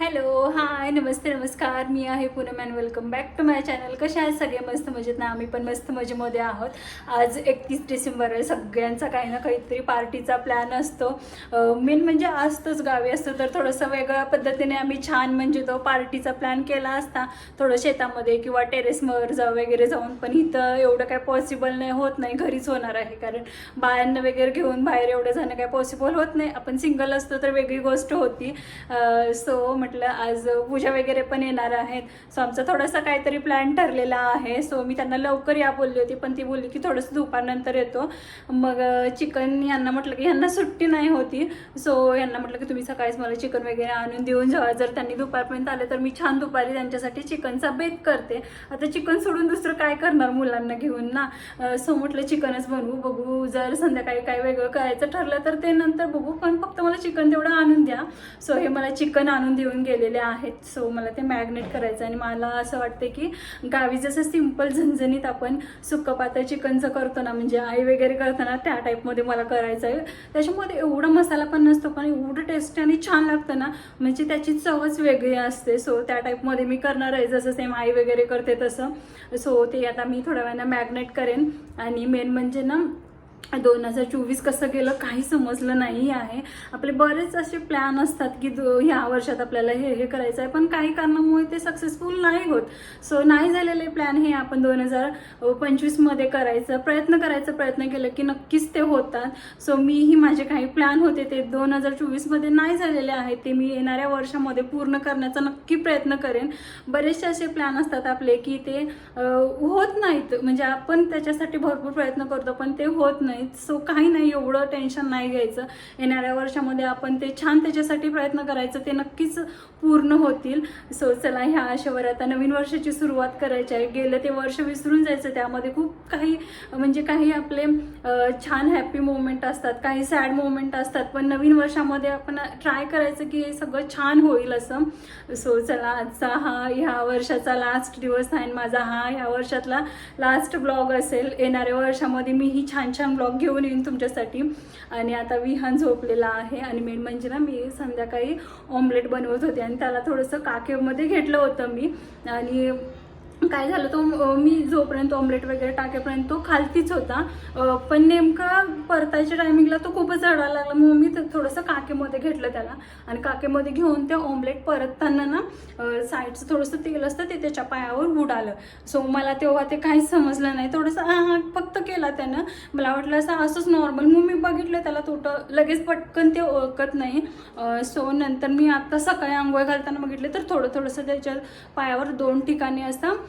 Hello hi नमस्ते नमस्कार. मी आहे Poonam and welcome back to my channel कशा आहेत सगळे? मस्त मजेत ना? आम्ही पण मस्त मजेमध्ये आहोत. आज एकतीस डिसेंबर आहे. सगळ्यांचा काही ना काहीतरी पार्टीचा प्लॅन असतो. मेन म्हणजे असतोच गावी असतो तर थोडंसं वेगळ्या पद्धतीने आम्ही छान म्हणजे तो पार्टीचा प्लॅन केला असता. थोडं शेतामध्ये किंवा टेरेसवर जाऊ वगैरे जाऊन. पण इथं एवढं काय पॉसिबल नाही होत नाही. घरीच होणार आहे. कारण बायांना वगैरे घेऊन बाहेर एवढं जाणं काय पॉसिबल होत नाही. आपण सिंगल असतो तर वेगळी गोष्ट होती. सो म्हटलं आज पूजा वगैरे पण येणार आहेत. सो आमचा थोडासा काहीतरी प्लॅन ठरलेला आहे. सो मी त्यांना लवकर या बोलली होती पण ती बोलली की थोडंसं दुपारनंतर येतो. मग चिकन यांना म्हटलं की यांना सुट्टी नाही होती. सो यांना म्हटलं की तुम्ही सकाळीच मला चिकन वगैरे आणून देऊन जेव्हा जर त्यांनी दुपारपर्यंत आले तर मी छान दुपारी त्यांच्यासाठी चिकनचा बेत करते. आता चिकन सोडून दुसरं काय करणार मुलांना घेऊन ना? सो म्हटलं चिकनच बनवू बघू. जर संध्याकाळी काय वेगळं करायचं ठरलं तर ते नंतर बघू. पण फक्त मला चिकन तेवढं आणून द्या. सो हे मला चिकन आणून देऊ घेऊन गेलेले आहेत. सो मला ते मॅग्नेट करायचं आणि मला असं वाटतं की गावी जसं सिंपल झणझणीत आपण सुक्क पातळ चिकनचं करतो ना म्हणजे आई वगैरे करताना त्या टाईपमध्ये मला करायचं आहे. त्याच्यामध्ये एवढा मसाला पण नसतो पण एवढं टेस्ट आणि छान लागतं ना म्हणजे त्याची चवच वेगळी असते. सो त्या टाईपमध्ये मी करणार आहे जसं सेम आई वगैरे करते तसं. सो ते आता मी थोड्या वेळानं मॅग्नेट करेन. आणि मेन म्हणजे ना दोन हजार चोवीस कसं गेलं काही समजलं नाही आहे. आपले बरेच असे प्लॅन असतात की दो ह्या वर्षात आपल्याला हे हे करायचं आहे पण काही कारणामुळे ते सक्सेसफुल नाही होत. सो नाही झालेले प्लॅन हे आपण दोन हजार पंचवीसमध्ये करायचं प्रयत्न करायचा प्रयत्न केलं की नक्कीच ते होतात. सो मीही माझे काही प्लॅन होते ते दोन हजार चोवीसमध्ये नाही झालेले आहेत ते मी येणाऱ्या वर्षामध्ये पूर्ण करण्याचा नक्की प्रयत्न करेन. बरेचसे असे प्लॅन असतात आपले की ते होत नाहीत. म्हणजे आपण त्याच्यासाठी भरपूर प्रयत्न करतो पण ते होत नाही नाहीत सो काही नाही एवढं टेन्शन नाही घ्यायचं. येणाऱ्या वर्षामध्ये आपण ते छान त्याच्यासाठी प्रयत्न करायचं ते नक्कीच पूर्ण होतील. सो चला ह्या आशेवर आता नवीन वर्षाची सुरुवात करायची आहे. गेलं ते वर्ष विसरून जायचं त्यामध्ये खूप काही म्हणजे काही आपले छान हॅपी मोमेंट असतात काही सॅड मोमेंट असतात. पण नवीन वर्षामध्ये आपण ट्राय करायचं की हे सगळं छान होईल असं. सो चला आजचा हा ह्या वर्षाचा लास्ट दिवस आहे आणि माझा हा ह्या वर्षातला लास्ट ब्लॉग असेल. येणाऱ्या वर्षामध्ये मीही छान छान ब्लॉग घेऊन येईन तुमच्यासाठी. आणि आता विहान झोपलेला आहे आणि मेन म्हणजे ना मी संध्याकाळी ऑमलेट बनवत होते आणि त्याला थोडंसं काकेमध्ये घेतलं होतं मी. आणि काय झालं तो मी जोपर्यंत ऑमलेट वगैरे टाकेपर्यंत तो खालतीच होता. पण नेमका परतायच्या टायमिंगला तो खूपच रडायला लागला. मग मी थोडंसं काकेमध्ये घेतलं त्याला. आणि काकेमध्ये घेऊन ते ऑमलेट परतताना ना साईडचं थोडंसं तेल असतं ते त्याच्या पायावर उडालं सो मला तेव्हा ते काहीच समजलं नाही. थोडंसं हा फक्त केला त्यानं. मला वाटलं असं असंच नॉर्मल मग मी बघितलं त्याला तोटं लगेच पटकन ते ओळखत नाही. सो नंतर मी आत्ता सकाळी आंघोळ घालताना बघितलं तर थोडं थोडंसं त्याच्या पायावर दोन ठिकाणी असं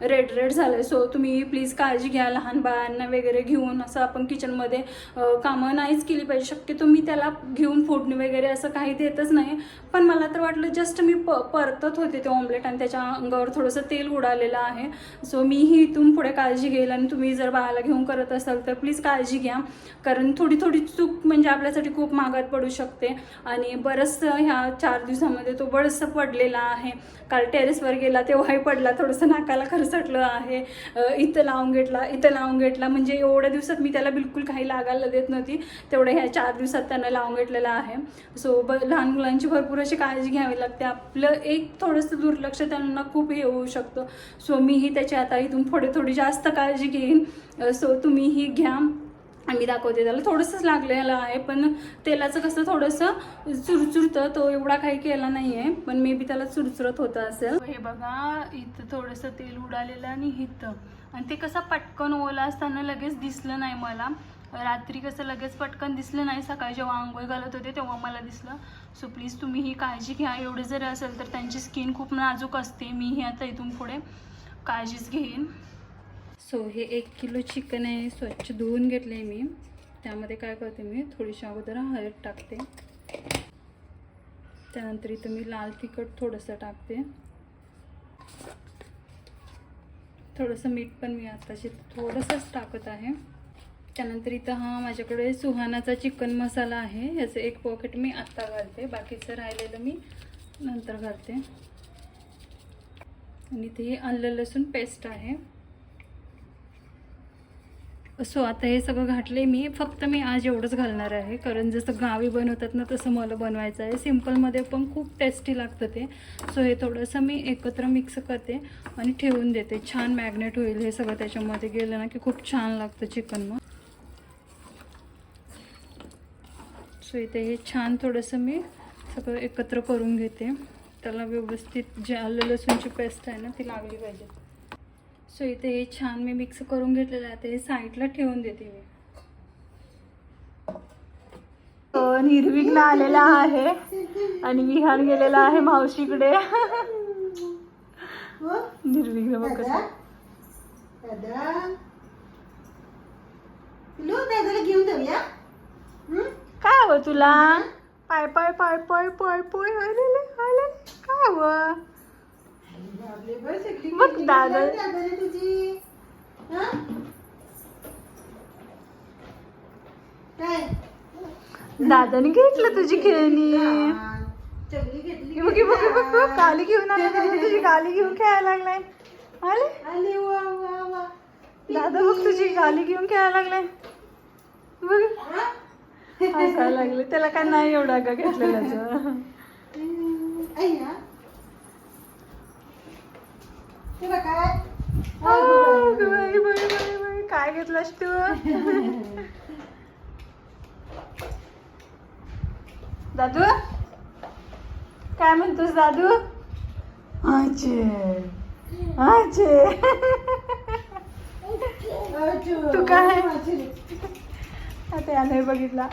रेड रेड झालं आहे सो तुम्ही प्लीज काळजी घ्या लहान बाळांना वगैरे घेऊन. असं आपण किचनमध्ये कामं नाहीच केली पाहिजे. शक्यतो मी त्याला घेऊन फोडणी वगैरे असं काही देतच नाही. पण मला तर वाटलं जस्ट मी प परतत होते ते ऑमलेट आणि त्याच्या अंगावर थोडंसं तेल उडालेलं आहे. सो मीही इथून पुढे काळजी घेईल आणि तुम्ही जर बाळाला घेऊन करत असाल तर प्लीज काळजी घ्या. कारण थोडी थोडी चूक म्हणजे आपल्यासाठी खूप महागात पडू शकते. आणि बरंचसं ह्या चार दिवसामध्ये तो बरंचसं पडलेला आहे. काल टेरेसवर गेला तेव्हाही पडला. थोडंसं नाकाला सटलं आहे इथं लावून घेतला इथं लावून घेतला म्हणजे एवढ्या दिवसात मी त्याला बिलकुल काही लागायला देत नव्हती. तेवढं ह्या चार दिवसात त्यांना लावून घेतलेलं आहे. सो ब लहान मुलांची भरपूर अशी काळजी घ्यावी लागते. आपलं एक थोडंसं दुर्लक्ष त्यांना खूप हे होऊ शकतं. सो मीही त्याची आता इथून थोडी थोडी जास्त काळजी घेईन. सो तुम्हीही घ्या. आम्ही दाखवते त्याला. थोडंसंच लागलेलं आहे पण तेलाचं कसं थोडंसं चुरचुरतं तो एवढा काही केला नाही आहे पण मे बी त्याला चुरचुरत होतं असेल. हे बघा इथं थोडंसं तेल उडालेलं आणि इथं. आणि ते कसं पटकन ओला असताना लगेच दिसलं नाही मला. रात्री कसं लगेच पटकन दिसलं नाही सकाळी जेव्हा आंघोळ घालत होते तेव्हा मला दिसलं. सो प्लीज तुम्ही ही काळजी घ्या. एवढं जरी असेल तर त्यांची स्किन खूप नाजूक असते. मीही आता इथून पुढे काळजीच घेईन. सो हे एक किलो चिकन आहे स्वच्छ धुवून घेतले आहे मी. त्यामध्ये काय करते मी थोडीशी अगोदर हळद टाकते. त्यानंतर इथं मी लाल तिखट थोडंसं टाकते. थोडंसं मीठ पण मी आत्ताशी थोडंसंच टाकत आहे. त्यानंतर इथं हा माझ्याकडे सुहानाचा चिकन मसाला आहे. ह्याचं एक पॉकेट मी आत्ता घालते. बाकीचं राहिलेलं मी नंतर घालते. आणि इथे ही आलं लसूण पेस्ट आहे. सो आता हे सगळं घातले मी फक्त मी आज एवढंच घालणार आहे. कारण जसं गावी बनवतात ना तसं मला बनवायचं आहे. सिम्पलमध्ये पण खूप टेस्टी लागतं ते. सो हे थोडंसं मी एकत्र मिक्स करते आणि ठेवून देते. छान मॅग्नेट होईल हे सगळं त्याच्यामध्ये. गेलं ना की खूप छान लागतं चिकन मग. सो इथे हे छान थोडंसं मी सगळं एकत्र करून घेते. त्याला व्यवस्थित जे आलं लसूणची पेस्ट आहे ना ती लागली पाहिजे. सो इथे हे छान मी मिक्स करून घेतलेलं आहे ते साईडला ठेवून देते मी निर्विघ्न आलेला आहे आणि विहान गेलेला आहे मावशीकडे निर्विघ्न बघ कसं. घेऊन जाऊया काय हवं तुला पाय पाय पाय पाय पाय पाय आलेले काय हवं बापरे, बस एकटी बघ खेळली दादा. दादाने तुझी हं? काय दादाने घेतलं तुझी खेळणी हा. चगली घेतली बघ हे बघ बघ बघ, गाली घेऊन आला दादा तुझी गाली घेऊन खेळायला लागलाय आले आले वा वा वा दादा बघ तुझी गाली घेऊन खेळायला लागलाय बघ हा? हसायला लागले त्याला काय नाही एवढा का घेतलेला हं. आई हा. काय? काय घेतलास तू? दादू? काय म्हणतोस दादू? आचे आचे तू काय? आता याने बघितला.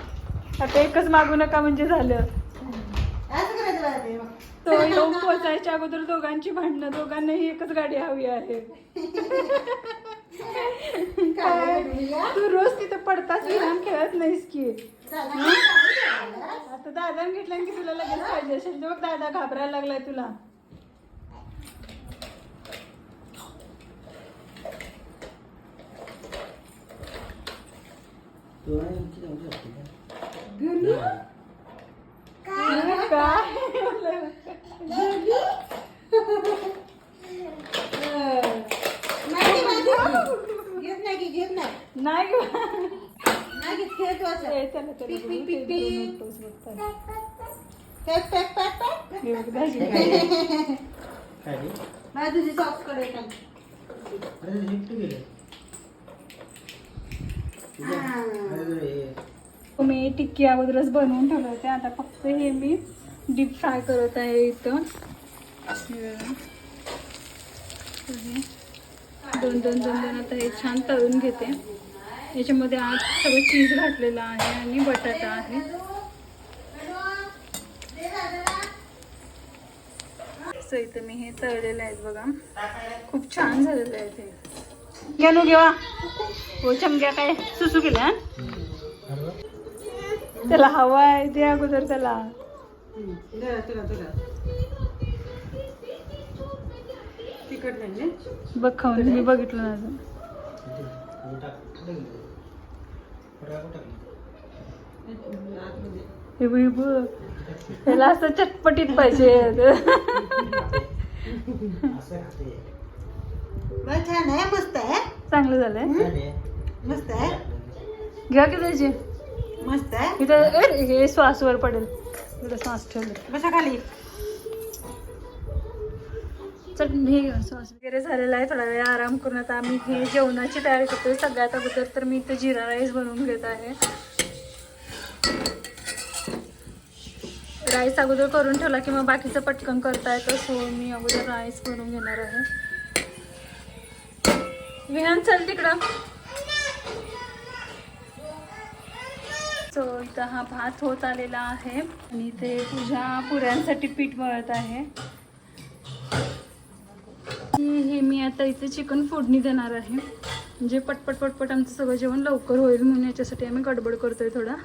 आता एकच मागू नका म्हणजे झालं. ते येऊन पोचायच्या अगोदर दोघांची भांडणं दोघांनाही एकच गाडी हवी आहे काय? तू रोज तिथे पडताच विधान खेळत नाहीस की. आता दादा घेतलं की तुला लगेच पाहिजे असेल बघ दादा घाबरायला लागलाय तुला गुलू? काय गुलू? नाही, घेत नाही की, घेत नाही. नाही नाही घेत, काय. तुझी सॉक्सकडे मी टिक्की अगोदरच बनवून ठेवलं होते आता फक्त हे मी डीप फ्राय करत आहे इथं. दोन दोन दोन दोन आता हे छान तळून घेते. याच्यामध्ये आज सगळं चीज घातलेलं आहे आणि बटाटा आहे. सो इथं मी हे तळलेलं आहेत बघा. खूप छान झालेलं आहे ते. घेऊ घेवा. हो चमक्या काय? सुसू केल्या? त्याला हवा आहे ते अगोदर त्याला. तिखट नाही ना? बघ खाऊन मी बघितलं ना अजून. आतमध्ये. हे बघ, हे बघ. त्याला असं चटपटीत पाहिजे. बरं, छान आहे मस्त आहे. चांगलं झालंय. मस्त आहे. घ्या की त्याची. मस्त आहे. इथं ए, हे श्वासवर पडेल. ठेवले. बसा खाली. चटणी सॉस वगैरे झालेला आहे. थोडा वेळ आराम करून आता आम्ही हे जेवणाची तयारी करतोय. सगळ्यात अगोदर तर मी इथं जिरा राईस बनवून घेत आहे. राईस अगोदर करून ठेवला की मग बाकीचं पटकन करता येतं सो मी अगोदर राईस बनवून घेणार आहे. विहान चल तिकडं. सो इथं हा भात होत आलेला आहे. आणि ते तुझ्या पुऱ्यांसाठी पीठ मळत आहे. हे हे मी आता इथे चिकन फोडणी देणार आहे. म्हणजे पटपट पटपट आमचं सगळं जेवण लवकर होईल म्हणून याच्यासाठी आम्ही गडबड करतोय थोडा.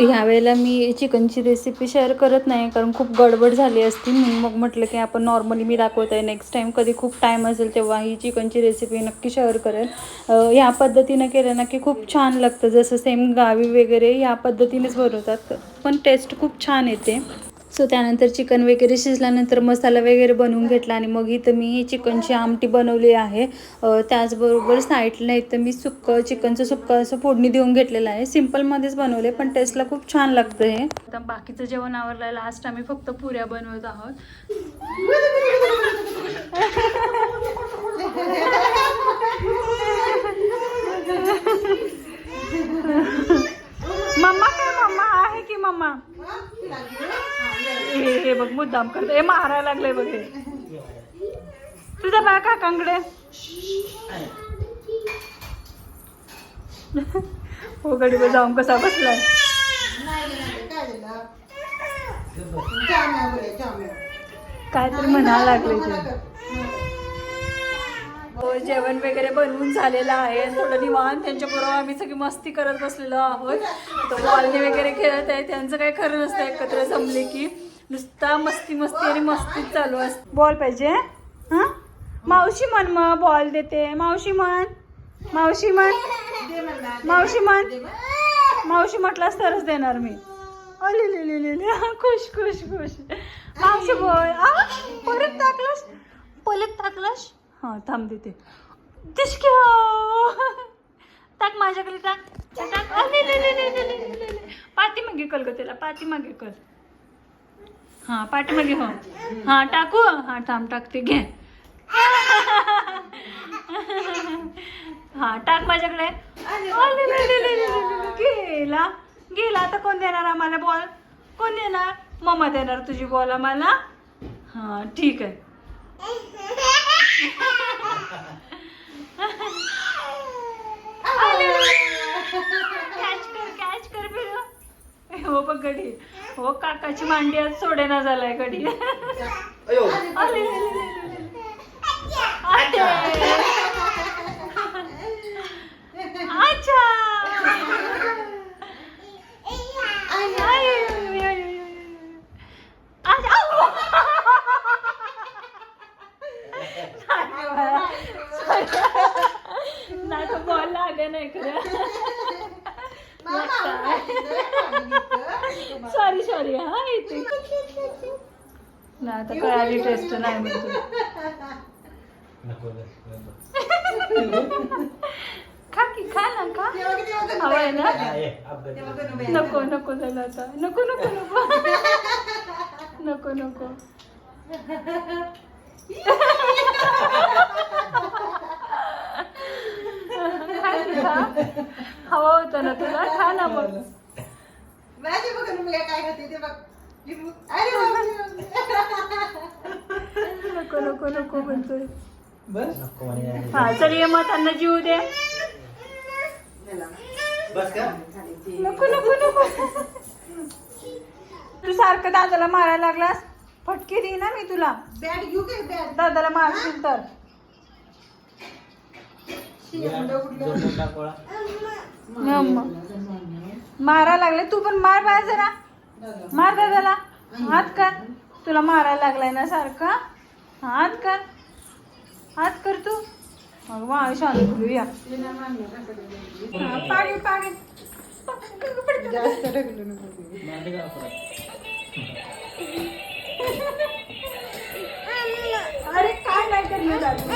ह्या वेळेला मी चिकनची रेसिपी शेअर करत नाही कारण खूप गडबड झाली असती. म्हणून मग म्हटलं की आपण नॉर्मली मी दाखवत आहे नेक्स्ट टाईम कधी खूप टाईम असेल तेव्हा ही चिकनची रेसिपी नक्की शेअर करेन. ह्या पद्धतीनं केलं ना की खूप छान लागतं. जसं सेम गावी वगैरे ह्या पद्धतीनेच बनवतात. पण टेस्ट खूप छान येते. सो त्यानंतर चिकन वगैरे शिजल्यानंतर मसाला वगैरे बनवून घेतला आणि मग इथं मी चिकनची आमटी बनवली आहे. त्याचबरोबर साईडला इथं मी सुक्कं चिकनचं सुक्कं असं फोडणी देऊन घेतलेलं आहे. सिम्पलमध्येच बनवले पण टेस्टला खूप छान लागतं हे आता बाकीचं जेवण आवरलं लास्ट आम्ही फक्त पुऱ्या बनवत आहोत मम्मा काय मम्मा आहे की मम्मा हे हे बघ मुद्दाम करतो. हे मारायला लागले बघ तुझा बा काकांकडे हो गडीवर जाऊन कसा बसलाय. काय तरी म्हणायला लागले ते. हो जेवण वगैरे बनवून झालेलं आहे. थोडं निवांत. त्यांच्याबरोबर आम्ही सगळी मस्ती करत बसलेलो आहोत. तो बॉलने वगैरे खेळत आहे. त्यांचं काही खरं नसतं एकत्र जमले की. नुसता मस्ती मस्ती आणि मस्तीच चालू असते बॉल पाहिजे हां? मावशी म्हण मग बॉल देते. मावशी म्हण. मावशी म्हण. मावशी म्हण. मावशी म्हटलास तरच देणार मी. अले खुश खुश खुश. मावशी बोल. परत टाकलास? पलत टाकलास? हां थांब देते. दिसकी हो. टाक माझ्याकडे टाक. टाक. अले ले. पाठीमागे कल ग त्याला. पाठीमागे कल. हां पाठीमागे हो. हां टाकू? हां थांब टाकते घे. हां टाक माझ्याकडे. गेला. गेला आता कोण देणार आम्हाला बॉल कोण देणार? मम्मा देणार तुझी बॉल आम्हाला? हां ठीक आहे कॅच कर कॅच कर फिर हो बघ गडी. हो काकाची मांडी आज सोडेना झालाय गडी. अरे. अच्छा. नाही तर बॉल लागे नाही खरं सॉरी सॉरी हा येते. ना आता कळाली टेस्ट नाही म्हणजे खा की खा ना खा. हवाय ना? नको नको झालं आता. नको नको नको. नको नको. खा की खा. हवा होतं ना तुला? खा ना मग माझे बघ ना मुलं काय खाते ते बघ लिंबू. अरे बापरे. नको नको नको म्हणतोय हा चल ये मग त्यांना जीव दे. नको नको नको. तू सारखं दादाला मारायला लागलास? फटके दे ना मी तुला. बॅट घेऊ काय? बॅट दादाला मारशील तर. मारायला लागले. तू पण मार बाय जरा. मार दादाला. हात कर. तुला मारायला लागलाय ना सारखा. हात कर. हात कर तू. मग वा शांत घेऊया पागे पागे. जास्त ढकलू नको अरे काय नाही करत दादू?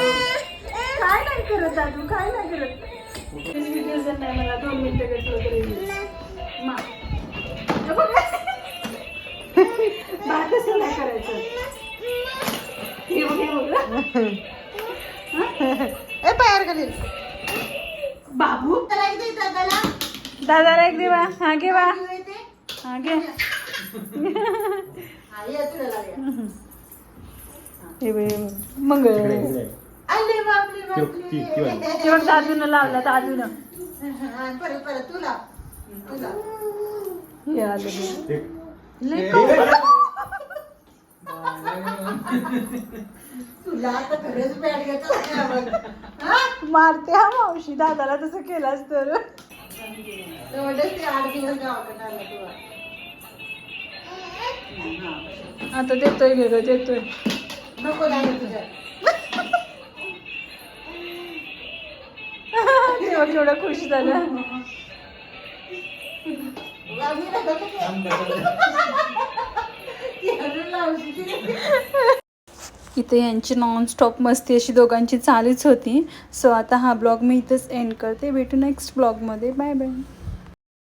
काय नाही करत दादू? काय नाही करत? नाही मला दोन मिनिटं तरी बघ. भात नाही करायचं. हे बघ हे बघ. ए पायावर खाली बाबू त्याला एक दे दादाला. दादाला एक देवा हा घे बा. हा घे. हा, ये तुला लागेल. हे हे. ते बघ दादून लावला तुला. तुला. हे आलं तुला आता खरंच बॅट घेतला बघ हा? मारते हा मावशी दादाला तसं केलास तर. तर म्हणतेस ते आठ दिवस गावाकडे आला तुला. आता देतोय गे ग देतोय. नको लागलं तुझ्या. तेव्हा केवढा खुश झाला. ना इथे यांची नॉनस्टॉप मस्ती अशी दोघांची चालूच होती. सो आता हा ब्लॉग मी इथंच एंड करते. भेटू नेक्स्ट ब्लॉगमध्ये. Bye bye